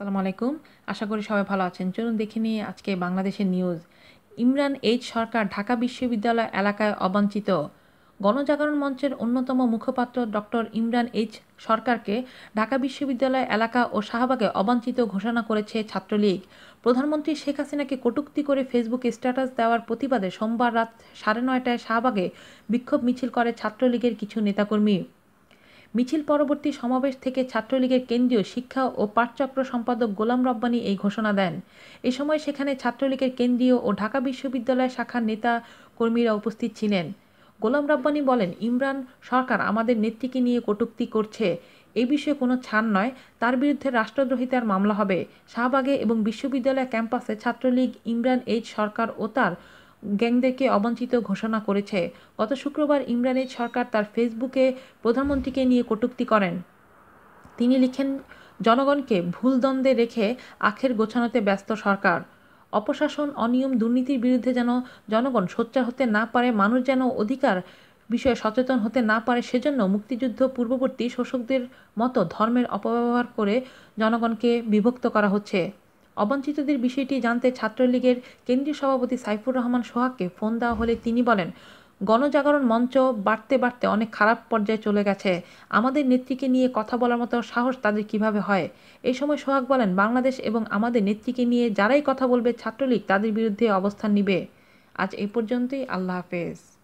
আসসালামু আলাইকুম। আশা করি সবাই ভালো আছেন। চলুন দেখে নিয়ে আজকে বাংলাদেশের নিউজ। ইমরান এইচ সরকার ঢাকা বিশ্ববিদ্যালয় এলাকায় অবাঞ্ছিত। গণজাগরণ মঞ্চের অন্যতম মুখপাত্র ডক্টর ইমরান এইচ সরকারকে ঢাকা বিশ্ববিদ্যালয় এলাকা ও শাহবাগে অবাঞ্ছিত ঘোষণা করেছে ছাত্রলীগ। প্রধানমন্ত্রী শেখ হাসিনাকে কটুক্তি করে ফেসবুকে স্ট্যাটাস দেওয়ার প্রতিবাদে সোমবার রাত সাড়ে নয়টায় শাহবাগে বিক্ষোভ মিছিল করে ছাত্রলীগের কিছু নেতাকর্মী। মিছিল পরবর্তী সমাবেশ থেকে ছাত্রলীগের কেন্দ্রীয় শিক্ষা ও পাঠচক্র সম্পাদক গোলাম রব্বানী এই ঘোষণা দেন। এ সময় সেখানে ছাত্রলীগের কেন্দ্রীয় ও ঢাকা বিশ্ববিদ্যালয় শাখার নেতা কর্মীরা উপস্থিত ছিলেন। গোলাম রব্বানী বলেন, ইমরান সরকার আমাদের নেত্রীকে নিয়ে কটুক্তি করছে। এই বিষয়ে কোনো ছাড় নয়। তার বিরুদ্ধে রাষ্ট্রদ্রোহিতার মামলা হবে। শাহবাগে এবং বিশ্ববিদ্যালয় ক্যাম্পাসে ছাত্রলীগ ইমরান এইচ সরকার ও তার গ্যাংদেরকে অবঞ্চিত ঘোষণা করেছে। গত শুক্রবার ইমরানের সরকার তার ফেসবুকে প্রধানমন্ত্রীকে নিয়ে কটূক্তি করেন। তিনি লিখেন, জনগণকে ভুল দ্বন্দ্বে রেখে আখের গোছানোতে ব্যস্ত সরকার। অপশাসন, অনিয়ম, দুর্নীতির বিরুদ্ধে যেন জনগণ সোচ্চার হতে না পারে, মানুষ যেন অধিকার বিষয়ে সচেতন হতে না পারে, সেজন্য মুক্তিযুদ্ধ পূর্ববর্তী শোষকদের মতো ধর্মের অপব্যবহার করে জনগণকে বিভক্ত করা হচ্ছে। অবাঞ্ছিতদের বিষয়টি জানতে ছাত্রলীগের কেন্দ্রীয় সভাপতি সাইফুর রহমান সোহাগকে ফোন দেওয়া হলে তিনি বলেন, গণজাগরণ মঞ্চ বাড়তে বাড়তে অনেক খারাপ পর্যায়ে চলে গেছে। আমাদের নেত্রীকে নিয়ে কথা বলার মতো সাহস তাদের কীভাবে হয়? এই সময় সোহাগ বলেন, বাংলাদেশ এবং আমাদের নেত্রীকে নিয়ে যারাই কথা বলবে ছাত্রলীগ তাদের বিরুদ্ধে অবস্থান নিবে। আজ এই পর্যন্তই, আল্লাহ হাফেজ।